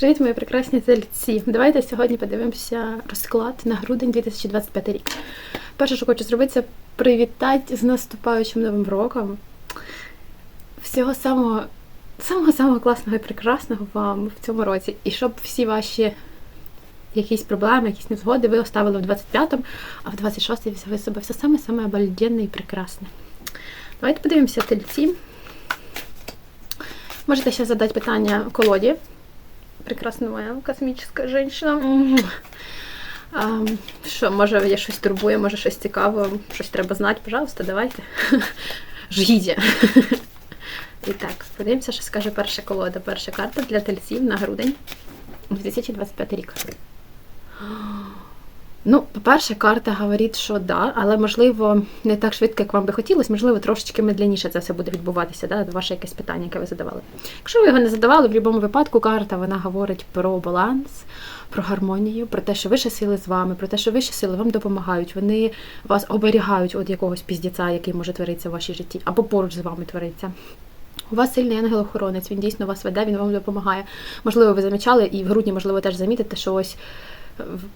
Привіт, мої прекрасні тельці. Давайте сьогодні подивимося розклад на грудень 2025 рік. Перше, що хочу зробити, це привітати з наступаючим новим роком. Всього самого самого самого класного і прекрасного вам в цьому році. І щоб всі ваші якісь проблеми, якісь незгоди ви оставили в 25-му, а в 26-й взяли собою все саме-саме обалденне і прекрасне. Давайте подивимося тельці. Можете ще задати питання колоді. Прекрасна моя космічна жінка. А, що, може, я щось турбує, може щось цікаво, щось треба знати, пожалуйста, давайте. Жгідя. І так, подивимося, що скаже перша колода. Перша карта для тельців на грудень 2025 рік. Ну, по-перше, карта говорить, що да, але можливо не так швидко, як вам би хотілося, можливо, трошечки медленніше це все буде відбуватися, да, ваше якесь питання, яке ви задавали. Якщо ви його не задавали, в будь-якому випадку карта вона говорить про баланс, про гармонію, про те, що вищі сили з вами, про те, що вищі сили вам допомагають, вони вас оберігають від якогось піздіця, який може творитися в вашій житті, або поруч з вами твориться. У вас сильний ангел-охоронець, він дійсно вас веде, він вам допомагає. Можливо, ви замічали, і в грудні, можливо, теж замітите, що ось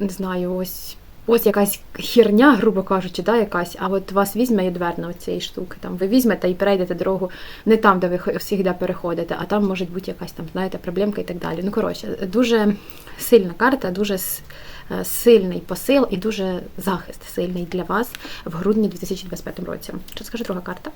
не знаю, ось ось якась херня, грубо кажучи, да, якась, а от вас візьме і дверне цієї штуки. Там ви візьмете і перейдете дорогу не там, де ви завжди переходите, а там може бути якась там, знаєте, проблемка і так далі. Ну, коротше, дуже сильна карта, дуже е, сильний посил і дуже захист сильний для вас в грудні 2025 році. Що скаже друга карта?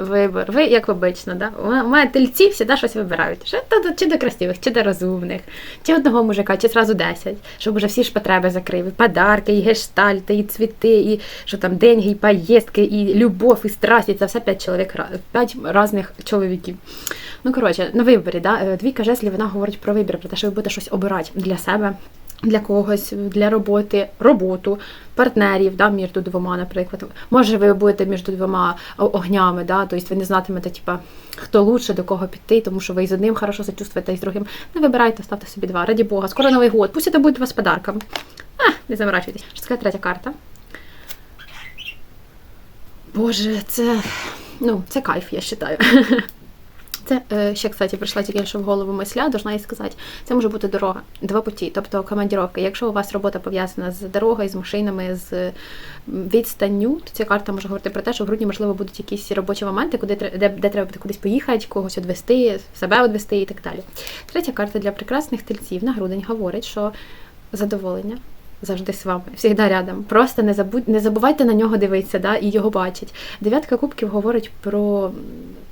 О, вибор. Ви, як обично, да? у мене тельці всі щось вибирають. Чи до красивих, чи до розумних, чи одного мужика, чи зразу 10, щоб уже всі ж потреби закрив. І подарки, і гештальти, і цвіти, і що там деньги, і поїздки, і любов, і страсть, і це все п'ять чоловік, п'ять різних чоловіків. Ну, коротше, на виборі, да? Е, двійка жезлів, вона говорить про вибір, про те, що ви будете щось обирати для себе для когось, для роботи, роботу, партнерів, да, між двома, наприклад. Може, ви будете між двома огнями, да, тобто ви не знатимете, типа, хто лучше до кого піти, тому що ви з одним хорошо зачувствуєте, і з другим. Не вибирайте, ставте собі два. Раді Бога, скоро Новий год, пусть це буде вас подарком. А, не заморачуйтесь. Що така третя карта? Боже, це ну, це кайф, я вважаю. Це е, ще, кстати, прийшла тільки що в голову мисля, должна і сказати, це може бути дорога, два путі, тобто командіровки. Якщо у вас робота пов'язана з дорогою, з машинами, з відстанню, то ця карта може говорити про те, що в грудні, можливо, будуть якісь робочі моменти, куди де, де треба буде кудись поїхати, когось відвести, себе відвести і так далі. Третя карта для прекрасних тельців на грудень говорить, що задоволення. Завжди з вами, завжди рядом. Просто не забудь, не забувайте на нього дивитися, да, і його бачить. Дев'ятка кубків говорить про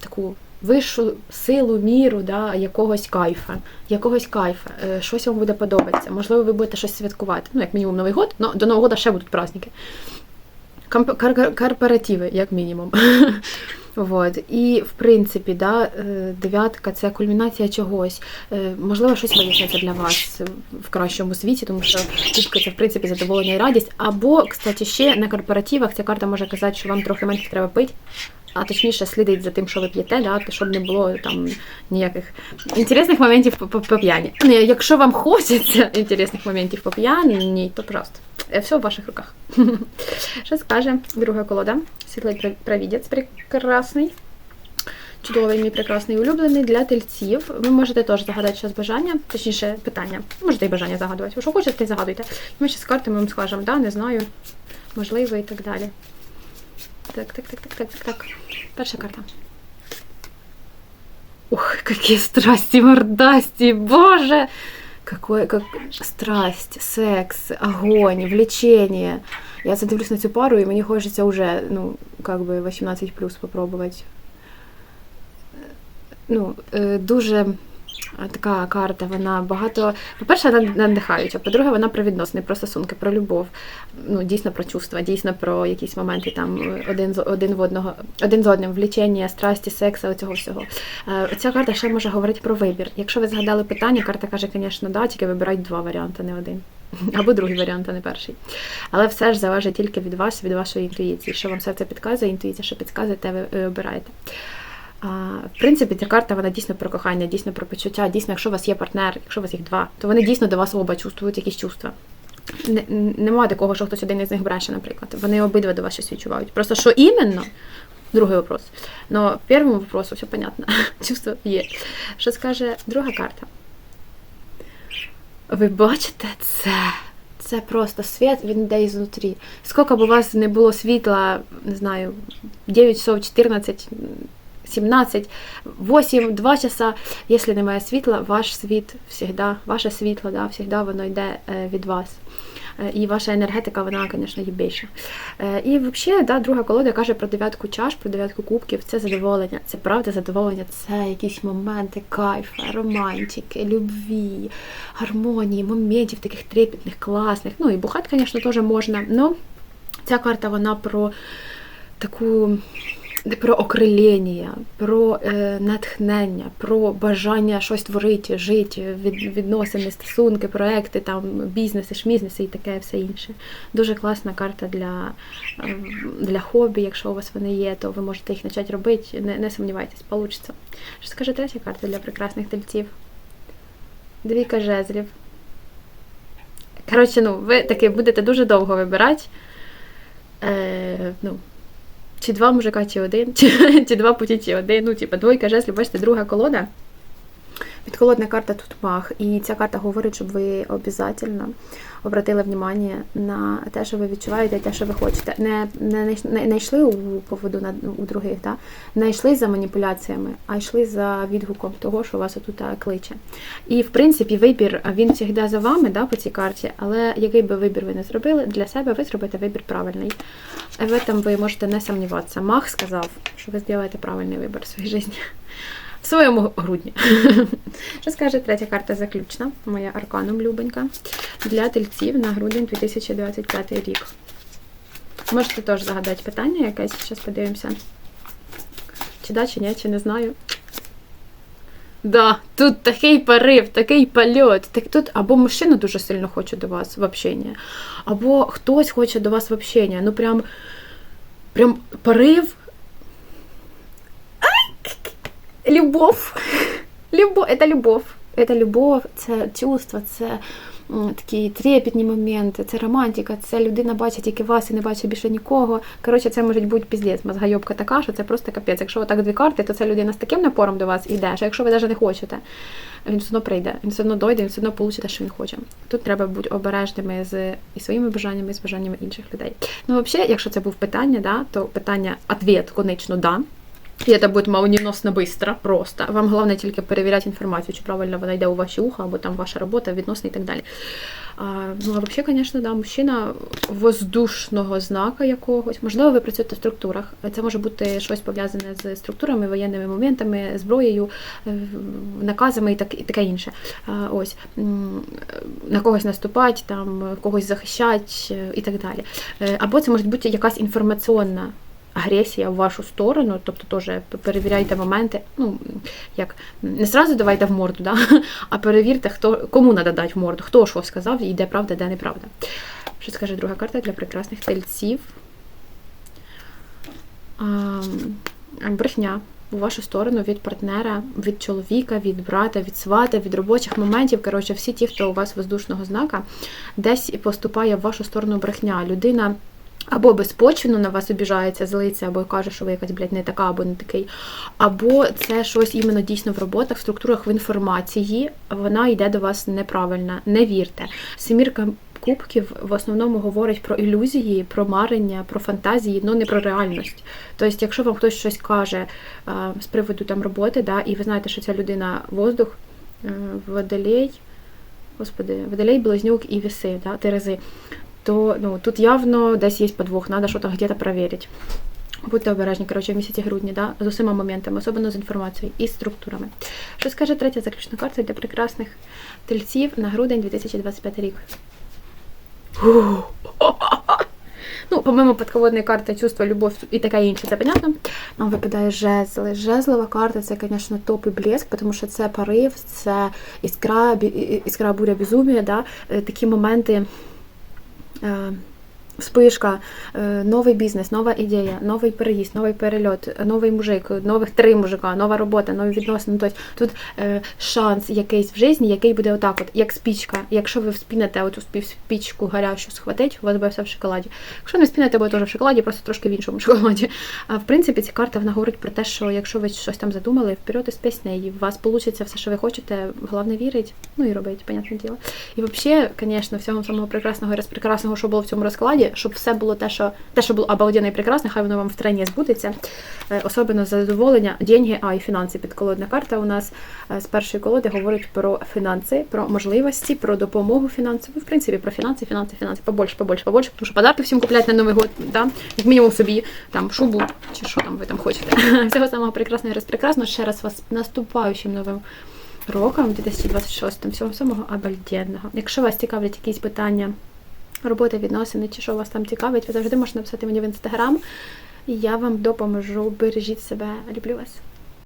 таку вищу силу, міру да, якогось кайфа, якогось кайфа, е, щось вам буде подобатися. Можливо, ви будете щось святкувати. Ну, як мінімум, Новий год, але до Нового року ще будуть праздники. Корпоративи, як мінімум. Вот. І, в принципі, да, е, дев'ятка це кульмінація чогось. Е, можливо, щось виясниться для вас в кращому світі, тому що кубки це в принципі задоволення і радість. Або, кстати, ще на корпоративах ця карта може казати, що вам трохи менше треба пити а точніше слідить за тим, що ви п'єте, да, щоб не було там ніяких інтересних моментів по, п'яні. Якщо вам хочеться інтересних моментів по п'яні, то просто все в ваших руках. Що скаже друга колода? Світлий провідець прекрасний. Чудовий мій прекрасний улюблений для тельців. Ви можете теж загадати щось бажання, точніше питання. Можете і бажання загадувати. Що хочете, загадуйте. Ми ще з картами вам скажемо, да, не знаю, можливо і так далі. Так, так, так, так, так, так, так. Перша карта. Ух, какие страсти мордасти, боже! Какое, как страсть, секс, огонь, влечение. Я задивлюсь на цю пару, і мені хочеться вже, ну, как би 18 плюс попробувати. Ну, дуже така карта, вона багато. По-перше, вона надихаюча, по-друге, вона про відносини, про стосунки, про любов, ну, дійсно про чувства, дійсно про якісь моменти там один з один в одного, один з одним, влічення, страсті, секса, оцього всього. Е, ця карта ще може говорити про вибір. Якщо ви згадали питання, карта каже, звісно, да, тільки вибирайте два варіанти, не один. Або другий варіант, а не перший. Але все ж залежить тільки від вас, від вашої інтуїції. Що вам серце підказує, інтуїція, що підказує, те ви обираєте. В принципі, ця карта вона дійсно про кохання, дійсно про почуття. Дійсно, якщо у вас є партнер, якщо у вас їх два, то вони дійсно до вас оба чувствують якісь чувства. Немає такого, що хтось один із них бреше, наприклад. Вони обидва до вас щось відчувають. Просто що іменно, другий вопрос. Но первому вопросу все понятно. Чувство є. Що скаже друга карта? Ви бачите це? Це просто світ, він йде ізнутрі. Скільки б у вас не було світла, не знаю, 9 часов, 14, 17, 8, 2 часа, якщо немає світла, ваш світ всегда, ваше світло, да, всегда воно йде е, від вас. Е, І ваша енергетика, вона, звісно, є більша. Е, І взагалі, да, друга колода каже про дев'ятку чаш, про дев'ятку кубків. Це задоволення. Це правда задоволення, це якісь моменти кайфа, романтики, любві, гармонії, моментів таких трепетних, класних. Ну і бухати, звісно, теж можна. Но ця карта вона про таку. Про окрилення, про е, натхнення, про бажання щось творити, жити, від, відносини, стосунки, проекти, там, бізнеси, шмізнеси і таке все інше. Дуже класна карта для, е, для хобі. Якщо у вас вони є, то ви можете їх почати робити. Не, не сумнівайтесь, вийде. Що скаже третя карта для прекрасних тельців? Двійка жезлів. Коротше, ну, ви таки будете дуже довго вибирати. Е, ну, чи два мужика, чи один, чи, чи два путі, чи один. Ну, типу, двойка жезлів, бачите, друга колода. Підколодна карта тут мах. І ця карта говорить, щоб ви обов'язково обратили внимание на те, що ви відчуваєте, те, що ви хочете. Не не, не, не йшли у поводу на, у других, да? не йшли за маніпуляціями, а йшли за відгуком того, що вас отут кличе. І, в принципі, вибір він завжди за вами да, по цій карті, але який би вибір ви не зробили, для себе ви зробите вибір правильний. В этом ви можете не сумніватися. Мах сказав, що ви зробите правильний вибір в своїй житті. В своєму грудні. Що скаже третя карта заключна, моя арканом любенька, для тельців на грудень 2025 рік. Можете теж загадати питання якесь, зараз подивимося. Чи да, чи ні, чи не знаю. Да, тут такий порив, такий польот. Так тут або мужчина дуже сильно хоче до вас в общення, або хтось хоче до вас в общення. Ну прям, прям порив. Любов. Любов, это любов. Это любов, це чувство, це такі трепетні моменти, це романтика, це людина бачить тільки вас і не бачить більше нікого. Коротше, це може бути піздець, мозгайобка така, що це просто капець. Якщо отак дві карти, то ця людина з таким напором до вас йде, що якщо ви навіть не хочете, він все одно прийде, він все одно дойде, він все одно получить що він хоче. Тут треба бути обережними з і своїми бажаннями, і з бажаннями інших людей. Ну, взагалі, якщо це був питання, да, то питання, ответ, конечно, да. І це буде молніносно быстро, просто. Вам головне тільки перевіряти інформацію, чи правильно вона йде у ваші уха, або там ваша робота, відносини і так далі. А, ну, а взагалі, звісно, да, мужчина воздушного знака якогось. Можливо, ви працюєте в структурах. Це може бути щось пов'язане з структурами, воєнними моментами, зброєю, е, наказами і так, і таке інше. А, ось на когось наступати, там когось захищати е, і так далі. Е, Або це може бути якась інформаційна агресія в вашу сторону, тобто теж перевіряйте моменти. Ну, як не сразу давайте в морду, да? а перевірте, хто кому треба дати в морду, хто що сказав, і де правда, де неправда. Що скаже друга карта для прекрасних тельців? А, брехня. У вашу сторону від партнера, від чоловіка, від брата, від свата, від робочих моментів. Коротше, всі ті, хто у вас воздушного знака, десь поступає в вашу сторону брехня. Людина або безпочвено на вас обіжається, злиться, або каже, що ви якась, блядь, не така, або не такий. Або це щось іменно дійсно в роботах, в структурах в інформації, вона йде до вас неправильно. Не вірте. Семірка кубків в основному говорить про ілюзії, про марення, про фантазії, але не про реальність. Тобто, якщо вам хтось щось каже а, з приводу там роботи, да, і ви знаєте, що ця людина воздух, а, водолей, господи, водолей, близнюк і віси, да, терези, то ну, тут явно десь є подвох, треба щось где-то проверить. Будьте обережні, коротше, в місяці грудні, да, з усіма моментами, особливо з інформацією і структурами. Що скаже третя заключна карта для прекрасних тельців на грудень 2025 рік? Ну, по-моєму, подководна карта чувство, любов і таке інше, це понятно. Нам випадає жезли. Жезлова карта це, звісно, топ і блеск, тому що це порив, це іскра, іскра буря безумія, да? такі моменти. Um, Вспишка, е, новий бізнес, нова ідея, новий переїзд, новий перельот, новий мужик, нових три мужика, нова робота, нові відносини. Тобто тут е, шанс якийсь в житті, який буде отак, от як спічка. Якщо ви вспінете оту спічку гарячу схватить, у вас буде все в шоколаді. Якщо не спінете, буде теж в шоколаді, просто трошки в іншому шоколаді. А в принципі, ця карта вона говорить про те, що якщо ви щось там задумали, вперед із піснею, у вас вийде все, що ви хочете, головне вірить, ну і робить, понятне діло. І взагалі, звісно, всього самого прекрасного і розпрекрасного, що було в цьому розкладі, щоб все було те, що те, що було обалденно і прекрасне, хай воно вам втрення збудеться. Е, Особливо задоволення, деньги, а і фінанси. Підколодна карта у нас е, з першої колоди говорить про фінанси, про можливості, про допомогу фінансову. В принципі, про фінанси, фінанси, фінанси. Побольше, побольше, побольше, тому що подарки всім купляють на Новий год, да? як мінімум собі, там шубу чи що там ви там хочете. Всього самого прекрасного і розпрекрасного. Ще раз вас наступаючим новим роком, 2026, всього самого обальденного. Якщо вас цікавлять якісь питання роботи, відносини, чи що вас там цікавить, ви завжди можете написати мені в інстаграм. Я вам допоможу. Бережіть себе. Люблю вас.